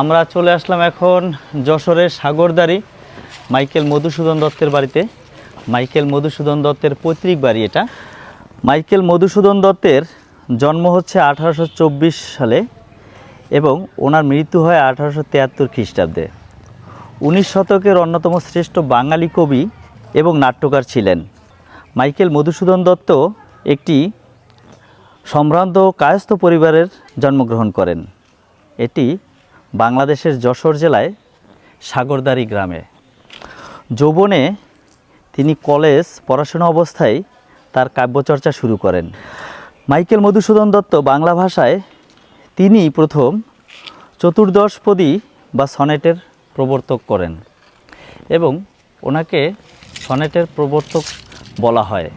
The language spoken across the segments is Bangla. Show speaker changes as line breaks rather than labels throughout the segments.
আমরা চলে আসলাম এখন যশোরের সাগরদারি মাইকেল মধুসূদন দত্তের বাড়িতে। মাইকেল মধুসূদন দত্তের পৈতৃক বাড়ি এটা। মাইকেল মধুসূদন দত্তের জন্ম হচ্ছে আঠারোশো চব্বিশ সালে এবং ওনার মৃত্যু হয় আঠারোশো তিয়াত্তর খ্রিস্টাব্দে। উনিশ শতকের অন্যতম শ্রেষ্ঠ বাঙালি কবি এবং নাট্যকার ছিলেন। মাইকেল মধুসূদন দত্ত একটি সম্ভ্রান্ত কায়স্থ পরিবারের জন্মগ্রহণ করেন। এটি বাংলাদেশের যশোর জেলায় সাগরদারি গ্রামে। যৌবনে তিনি কলেজ, পড়াশোনা অবস্থায় তার কাব্যচর্চা শুরু করেন। মাইকেল মধুসূদন দত্ত বাংলা ভাষায় তিনি প্রথম চতুর্দশপদী বা সনেটের প্রবর্তক করেন এবং ওনাকে সনেটের প্রবর্তক বলা হয়।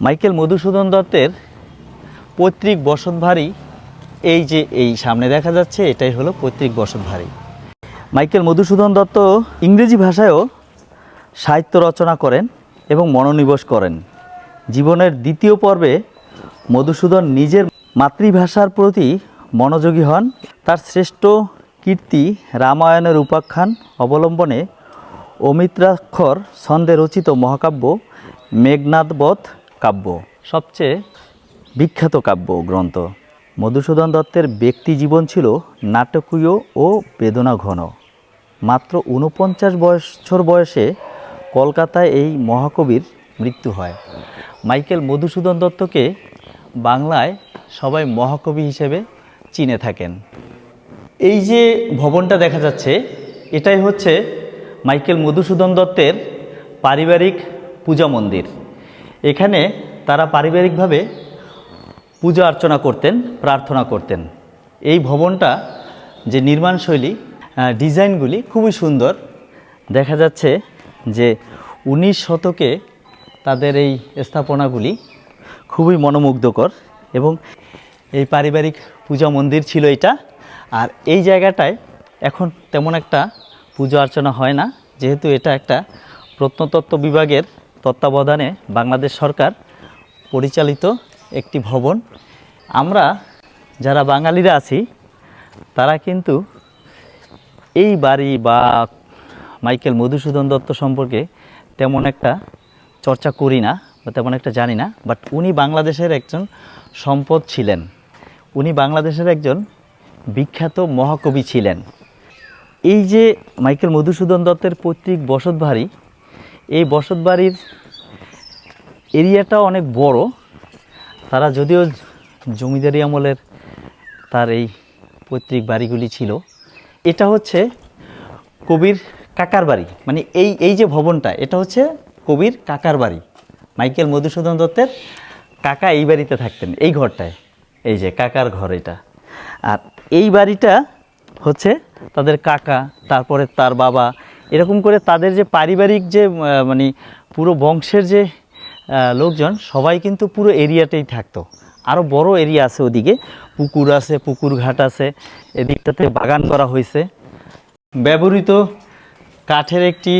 মাইকেল মধুসূদন দত্তের পৈতৃক বসতভারী এই যে এই সামনে দেখা যাচ্ছে, এটাই হলো পৈতৃক বসতভারী মাইকেল মধুসূদন দত্ত ইংরেজি ভাষায়ও সাহিত্য রচনা করেন এবং মনোনিবেশ করেন। জীবনের দ্বিতীয় পর্বে মধুসূদন নিজের মাতৃভাষার প্রতি মনোযোগী হন। তার শ্রেষ্ঠ কীর্তি রামায়ণের উপাখ্যান অবলম্বনে অমিত্রাক্ষর ছন্দে রচিত মহাকাব্য মেঘনাদবধ কাব্য, সবচেয়ে বিখ্যাত কাব্য গ্রন্থ। মধুসূদন দত্তের ব্যক্তি জীবন ছিল নাটকীয় ও বেদনা ঘন মাত্র ঊনপঞ্চাশ বছর বয়সে কলকাতায় এই মহাকবির মৃত্যু হয়। মাইকেল মধুসূদন দত্তকে বাংলায় সবাই মহাকবি হিসেবে চিনে থাকেন। এই যে ভবনটা দেখা যাচ্ছে, এটাই হচ্ছে মাইকেল মধুসূদন দত্তের পারিবারিক পূজা মন্দির। এখানে তারা পারিবারিকভাবে পূজা অর্চনা করতেন প্রার্থনা করতেন। এই ভবনটা যে নির্মাণশৈলী আহ, ডিজাইনগুলি খুবই সুন্দর। দেখা যাচ্ছে যে উনিশ শতকে তাদের এই স্থাপনাগুলি খুবই মনোমুগ্ধকর এবং এই পারিবারিক পূজা মন্দির ছিল এটা। আর এই জায়গাটায় এখন তেমন একটা পূজা অর্চনা হয় না। যেহেতু এটা একটা প্রত্নতত্ত্ব বিভাগের তত্ত্বাবধানে বাংলাদেশ সরকার পরিচালিত একটি ভবন। আমরা যারা বাঙালিরা আছি, তারা কিন্তু এই বাড়ি বা মাইকেল মধুসূদন দত্ত সম্পর্কে তেমন একটা চর্চা করি না বা তেমন একটা জানি না বাট উনি বাংলাদেশের একজন সম্পদ ছিলেন। উনি বাংলাদেশের একজন বিখ্যাত মহাকবি ছিলেন। এই যে মাইকেল মধুসূদন দত্তের পৈতৃক বসতবাড়ি এই বসতবাড়ির এরিয়াটা অনেক বড় তারা যদিও জমিদারি আমলের তার এই পৈতৃক বাড়িগুলি ছিল, এটা হচ্ছে কবির কাকার বাড়ি। মানে এই এই যে ভবনটা, এটা হচ্ছে কবির কাকার বাড়ি। মাইকেল মধুসূদন দত্তের কাকা এই বাড়িতে থাকতেন, এই ঘরটায়। এই যে কাকার ঘর এটা। আর এই বাড়িটা হচ্ছে তাদের কাকা, তারপরে তার বাবা, এরকম করে তাদের যে পারিবারিক যে মানে পুরো বংশের যে লোকজন, সবাই কিন্তু পুরো এরিয়াতেই থাকতো। আরও বড় এরিয়া আছে ওদিকে। পুকুর আছে, পুকুর ঘাট আছে। এদিকটাতে বাগান করা হয়েছে। ব্যবহৃত কাঠের একটি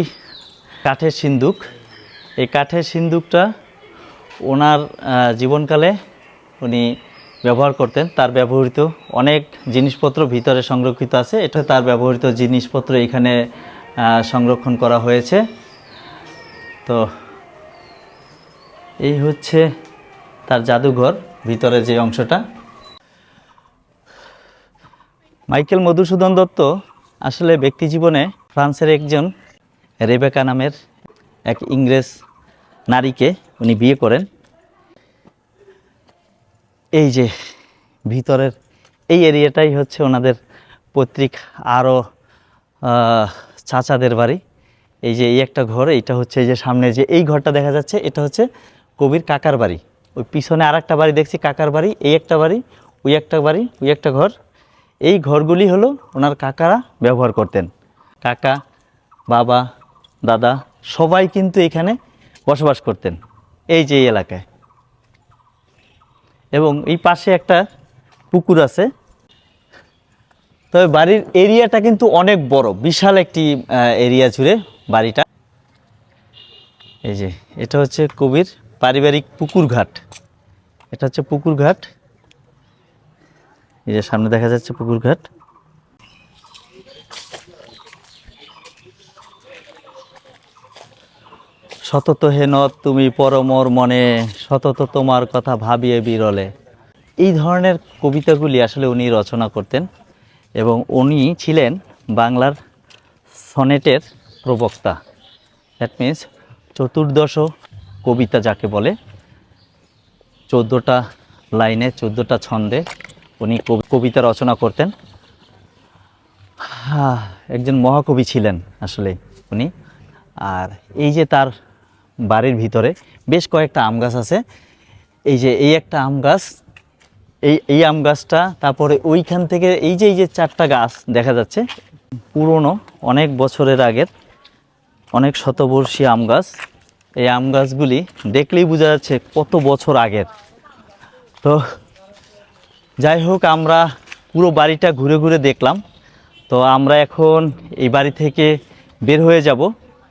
কাঠের সিন্দুক। এই কাঠের সিন্দুকটা ওনার জীবনকালে উনি ব্যবহার করতেন। তার ব্যবহৃত অনেক জিনিসপত্র ভিতরে সংরক্ষিত আছে। এটা তার ব্যবহৃত জিনিসপত্র এখানে সংরক্ষণ করা হয়েছে। তো এই হচ্ছে তার জাদুঘর ভিতরে যে অংশটা। মাইকেল মধুসূদন দত্ত আসলে ব্যক্তি জীবনে ফ্রান্সের একজন রেবেকা নামের এক ইংরেজ নারীকে উনি বিয়ে করেন। এই যে ভিতরের এই এরিয়াটাই হচ্ছে ওনাদের পৈতৃক আরও চাচাদের বাড়ি। এই যে এই একটা ঘর, এইটা হচ্ছে এই যে সামনে যে এই ঘরটা দেখা যাচ্ছে, এটা হচ্ছে কবির কাকার বাড়ি। ওই পিছনে আর একটা বাড়ি দেখছি, কাকার বাড়ি, এই একটা বাড়ি, ওই একটা বাড়ি, ওই একটা ঘর। এই ঘরগুলি হলো ওনার কাকারা ব্যবহার করতেন। কাকা, বাবা, দাদা সবাই কিন্তু এখানে বসবাস করতেন এই যে এলাকায়। এবং এই পাশে একটা পুকুর আছে। তবে বাড়ির এরিয়াটা কিন্তু অনেক বড়, বিশাল একটি এরিয়া জুড়ে বাড়িটা। এই যে, এটা হচ্ছে কবির পারিবারিক পুকুর ঘাট। এটা হচ্ছে পুকুর ঘাট। এই যে সামনে দেখা যাচ্ছে পুকুর ঘাট। সতত হেন তুমি পরমর মনে, সতত তোমার কথা ভাবিয়ে বিরলে। এই ধরনের কবিতাগুলি আসলে উনি রচনা করতেন এবং উনি ছিলেন বাংলার সনেটের প্রবক্তা। দ্যাট মিন্স চতুর্দশ কবিতা যাকে বলে, চোদ্দোটা লাইনে, চোদ্দোটা ছন্দে উনি কবি- কবিতা রচনা করতেন। একজন মহাকবি ছিলেন আসলে উনি। আর এই যে তার বাড়ির ভিতরে বেশ কয়েকটা আম গাছ আছে। এই যে, এই একটা আম গাছ, এই এই আম গাছটা, তারপরে ওইখান থেকে এই যে এই যে চারটা গাছ দেখা যাচ্ছে, পুরনো, অনেক বছরের আগের, অনেক শতবর্ষী আম গাছ। এই আম গাছগুলি দেখলেই বোঝা যাচ্ছে কত বছর আগের। তো যাই হোক, আমরা পুরো বাড়িটা ঘুরে ঘুরে দেখলাম। তো আমরা এখন এই বাড়ি থেকে বের হয়ে যাব।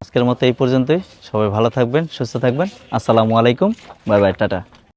আজকের মতো এই পর্যন্তই। সবাই ভালো থাকবেন, সুস্থ থাকবেন। আসসালামু আলাইকুম। Bye bye, tata.